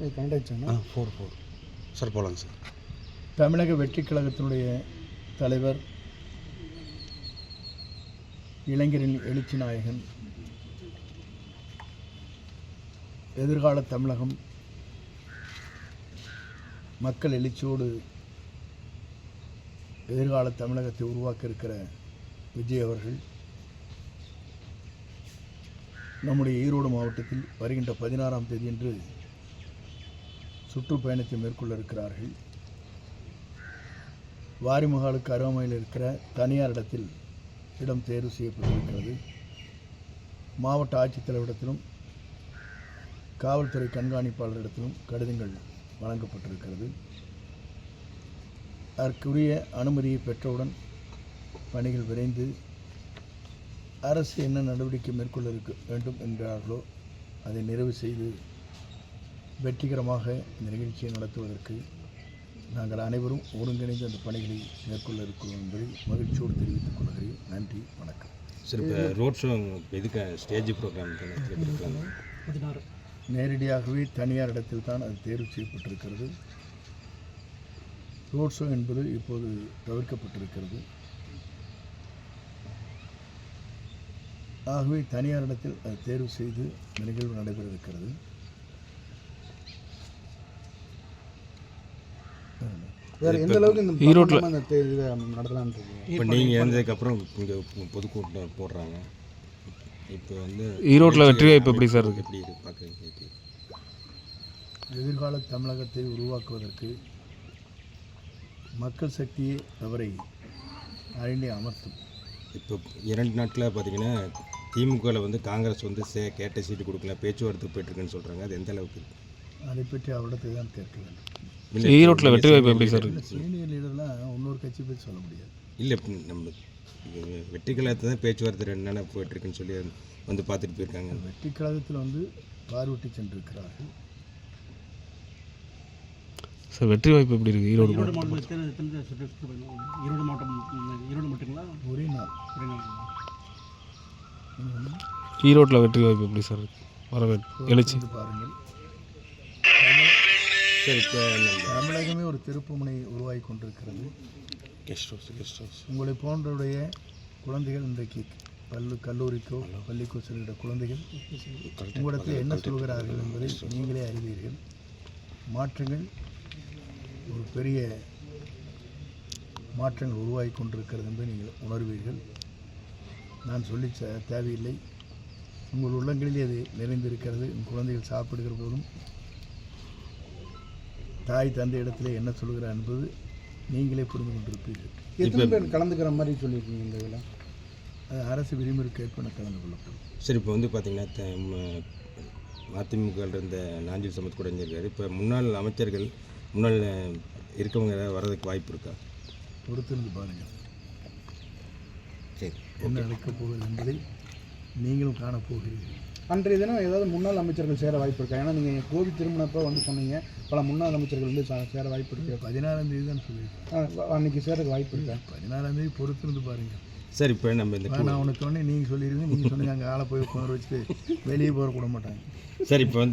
Connect ஆ four four sir போகலாங்க sir தமிழக வெற்றி கழகத்தினுடைய தலைவர் இளைஞரின் எழுச்சி நாயகன் எதிர்கால தமிழகம் மக்கள் எழுச்சியோடு எதிர்கால தமிழகத்தை உருவாக்க இருக்கிற விஜய் அவர்கள் நம்முடைய ஈரோடு மாவட்டத்தில் வருகின்ற பதினாறாம் தேதியன்று சுற்றுப்பயணத்தை மேற்கொள்ள இருக்கிறார்கள் வாரிமுகாலுக்கு அருகாமையில் இருக்கிற தனியார் இடத்தில் இடம் தேர்வு செய்யப்பட்டிருக்கிறது. மாவட்ட ஆட்சித்தலைவரிடத்திலும் காவல்துறை கண்காணிப்பாளரிடத்திலும் கடிதங்கள் வழங்கப்பட்டிருக்கிறது. அதற்குரிய அனுமதியை பெற்றவுடன் பணிகள் விரைந்து அரசு என்ன நடவடிக்கை மேற்கொள்ள இருக்க வேண்டும் என்றார்களோ அதை நிறைவு செய்து வெற்றிகரமாக இந்த நிகழ்ச்சியை நடத்துவதற்கு நாங்கள் அனைவரும் ஒருங்கிணைந்து அந்த பணிகளை மேற்கொள்ள இருக்கிறோம் என்பதை மகிழ்ச்சியோடு தெரிவித்துக் கொள்கிறேன். நன்றி வணக்கம். சார் இப்போ ரோட் ஷோ எதுக்கு ஸ்டேஜ் ப்ரோக்ராம் நேரடியாகவே தனியார் இடத்தில் தான் அது தேர்வு செய்யப்பட்டிருக்கிறது. ரோட் ஷோ என்பது இப்போது தவிர்க்கப்பட்டிருக்கிறது. ஆகவே தனியார் இடத்தில் அது தேர்வு செய்து இந்த நிகழ்வு நடைபெற இருக்கிறது வேற எந்த அளவுக்கு இந்த ஈரோட்டில் இப்போ நீங்கள் இறந்ததுக்கப்புறம் இங்கே பொதுக்கூட்டம் போடுறாங்க? இப்போ வந்து ஈரோட்டில் வெற்றி வாய்ப்பு எப்படி சார் இருக்கு? எப்படி பார்க்குறீங்க எதிர்கால தமிழகத்தை உருவாக்குவதற்கு மக்கள் சக்தியே அவரை அரண்டை அமர்த்தும். இப்போ இரண்டு நாட்களில் பார்த்தீங்கன்னா திமுகவில் வந்து காங்கிரஸ் வந்து சே கேட்ட சீட்டு கொடுக்கல பேச்சுவார்த்தை போயிட்டுருக்குன்னு சொல்கிறாங்க அது எந்த அளவுக்கு அதை பற்றி அவரிடத்தை தான் கேட்க வேண்டும். ஈரோட்டில் வெற்றி வாய்ப்பு எப்படி சார். இல்லை சீனியர் லீடர்லாம் இன்னொரு கட்சி பற்றி சொல்ல முடியாது. இல்லை நம்ம வெற்றி கழகத்தை தான் பேச்சுவார்த்தை நாளாக போயிட்டுருக்குன்னு சொல்லி வந்து பார்த்துட்டு போயிருக்காங்க. வெற்றி கழகத்தில் வந்து பார்வையிட்டு சென்றிருக்கிறார்கள். சார் வெற்றி வாய்ப்பு எப்படி இருக்குது ஈரோடு ஈரோடு மாவட்டத்தில் ஈரோடு மாவட்டம் ஈரோடு மட்டுங்களா? ஒரே நாள். ஒரே நாள். ஈரோட்டில் வெற்றி வாய்ப்பு எப்படி சார்? வரவேற்பு எழுச்சி. பாருங்கள். சரி தமிழகமே ஒரு திருப்புமுனை உருவாகி கொண்டிருக்கிறது. கெஸ்ட் ஹவுஸ் கெஸ்ட் ஹவுஸ் உங்களை போன்றவுடைய குழந்தைகள் இன்றைக்கு பல்லு கல்லூரிக்கோ பள்ளிக்கோ செல்கிற குழந்தைகள் உங்களிடத்தில் என்ன சொல்கிறார்கள் என்பதை நீங்களே அறிவீர்கள். மாற்றங்கள் ஒரு பெரிய மாற்றங்கள் உருவாகி கொண்டிருக்கிறது என்பதை நீங்கள் உணர்வீர்கள். நான் சொல்லி தேவையில்லை. உங்கள் உள்ளங்களிலே அது நிறைந்திருக்கிறது. குழந்தைகள் சாப்பிடுகிற போதும் தாய் தந்தை இடத்திலே என்ன சொல்கிறார் என்பது நீங்களே புரிந்து கொண்டிருப்பீர்கள். எத்தனை பேர் கலந்துக்கிற மாதிரி சொல்லியிருக்கீங்க இந்த இதில்? அது அரசு விதிமுறைக்கு ஏற்ப கலந்து கொள்ளப்படும். சரி இப்போ வந்து பார்த்தீங்கன்னா மதிமுகவில் இருந்த நாஞ்சில் சமத் கூட இருந்திருக்காரு இப்போ முன்னாள் அமைச்சர்கள் முன்னாள் இருக்கவங்க வர்றதுக்கு வாய்ப்பு இருக்கா? பொறுத்திருந்து பாருங்கள் சரி என்ன நடக்கப் போகிறது என்பதை நீங்களும் காணப்போகிறீர்கள் அன்றைய தினம் ஏதாவது முன்னாள் அமைச்சர்கள் சேர வாய்ப்பு இருக்கா? ஏன்னா நீங்கள் கோவி திருமணப்போ வந்து சொன்னீங்க பல முன்னாள் அமைச்சர்கள் வந்து சா- சேர வாய்ப்பு இருக்கு. பதினாறாம் தேதி தான் சொல்லியிருக்கேன். அன்னைக்கு சேரக்கு வாய்ப்பு இருக்கா? பதினாறாம் தேதி பொறுத்திருந்து பாருங்கள் சரி இப்போ நம்ம இந்த நான் உனக்கு சொன்னேன் நீங்கள் சொல்லிடுவீங்க நீங்கள் சொன்னீங்க அங்கே ஆளை போய் உட்காந்து வச்சுட்டு வெளியே போக விட மாட்டாங்க. சரி இப்போ வந்து